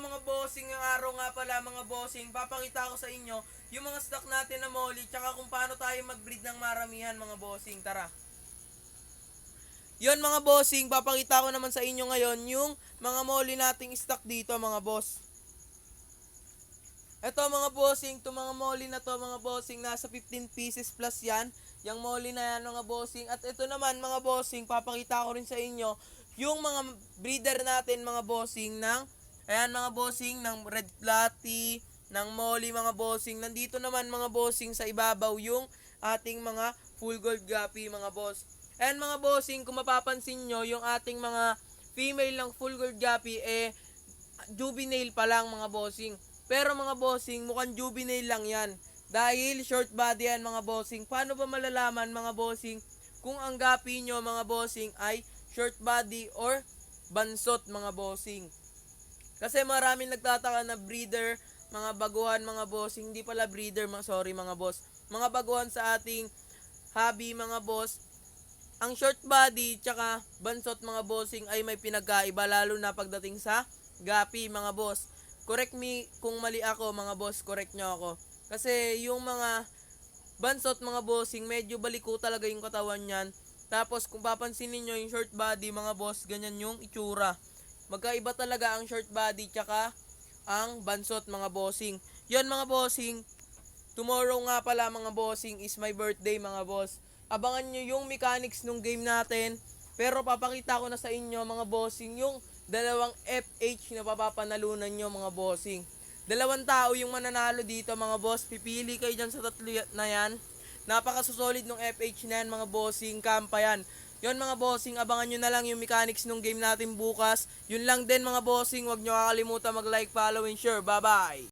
mga bossing, yung araw nga pala mga bossing, papakita ko sa inyo yung mga stock natin na molly, tsaka kung paano tayo mag-breed ng maramihan mga bossing. Tara. Yon mga bossing, papakita ko naman sa inyo ngayon yung mga molly nating stock dito mga boss. Ito mga bossing, to mga molly na to mga bossing, nasa 15 pieces plus yan. Yung molly na yan mga bossing. At ito naman mga bossing, papakita ko rin sa inyo yung mga breeder natin mga bossing ng, ayan mga bossing, ng red platy, ng molly mga bossing. Nandito naman mga bossing sa ibabaw yung ating mga full gold guppy mga boss. Ayan mga bossing, kung mapapansin nyo, yung ating mga female ng full gold guppy, eh, juvenile pa lang mga bossing. Pero mga bossing, mukhang juvenile lang yan. Dahil short body yan mga bossing. Paano ba malalaman mga bossing kung ang gapi nyo mga bossing ay short body or bansot mga bossing? Kasi maraming nagtataka na breeder, mga baguhan mga bossing, hindi pala breeder, sorry mga boss. Mga baguhan sa ating hobby mga boss, ang short body tsaka bansot mga bossing ay may pinagkaiba lalo na pagdating sa gapi mga boss. Correct me kung mali ako mga boss, correct nyo ako. Kasi yung mga bansot mga bossing, medyo baliko talaga yung katawan niyan. Tapos kung papansin niyo yung short body mga boss, ganyan yung itsura. Magkaiba talaga ang short body tsaka ang bansot mga bossing. Yan mga bossing, tomorrow nga pala mga bossing is my birthday mga boss. Abangan nyo yung mechanics nung game natin. Pero papakita ko na sa inyo mga bossing yung dalawang FH na papapanalunan nyo mga bossing. Dalawang tao yung mananalo dito mga boss. Pipili kayo dyan sa tatlo na yan. Napakasusolid nung FH na yan mga bossing. Kampa yan. Yon mga bossing, abangan nyo na lang yung mechanics nung game natin bukas. Yun lang din mga bossing, huwag nyo kakalimutan mag-like, follow, and share. Bye-bye!